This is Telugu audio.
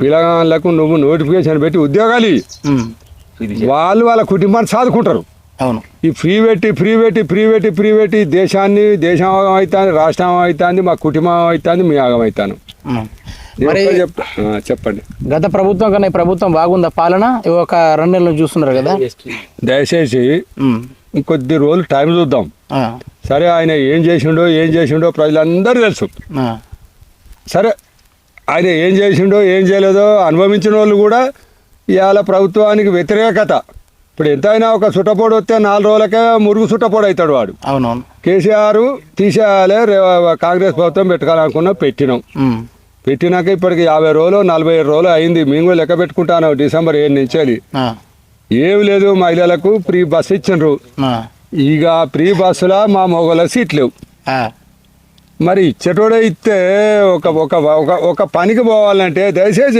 పిల్లగాళ్ళకు నువ్వు నోటిఫికేషన్ పెట్టి ఉద్యోగాలు. వాళ్ళు వాళ్ళ కుటుంబాన్ని సాదుకుంటారు. అవును. ఈ ఫ్రీ పెట్టి ఫ్రీ పెట్టి ఫ్రీ పెట్టి ఫ్రీ పెట్టి దేశాన్ని దేశం అవుతుంది రాష్ట్రం అవుతుంది మా కుటుంబం అవుతుంది మీ ఆగం అవుతాను. మరి చెప్పండి. గత ప్రభుత్వం కన్నా ఈ ప్రభుత్వం బాగుందా? పాలన? ఒక రెండు నెలలు చూస్తున్నారు కదా. దయచేసి. ఇంకొద్ది రోజులు టైం చూద్దాం. సరే ఆయన ఏం చేసిండో ఏం చేసిండో ప్రజలందరూ తెలుసు. సరే ఆయన ఏం చేసిండో ఏం చేయలేదో అనుభవించిన వాళ్ళు కూడా ఇవాళ ప్రభుత్వానికి వ్యతిరేకత ఇప్పుడు ఎంతైనా ఒక సుట్టపోడు వస్తే నాలుగు రోజులకే మురుగు సుట్టపోడు అవుతాడు వాడు అవునవును కేసీఆర్ తీసేయాలి కాంగ్రెస్ ప్రభుత్వం పెట్టాలనుకున్నా పెట్టినాం. పెట్టినాక ఇప్పటికి యాభై రోజులు నలభై ఏడు రోజులు అయింది మేము కూడా లెక్క పెట్టుకుంటాను డిసెంబర్ ఏడు నుంచి అది. ఏమి లేదు మహిళలకు ఫ్రీ బస్సు ఇచ్చిండ్రు. ఇక ఫ్రీ బస్సులో మా మొగల సీట్లు. మరి ఇచ్చేటోడే ఇస్తే ఒక ఒక ఒక- ఒక పనికి పోవాలంటే దయచేసి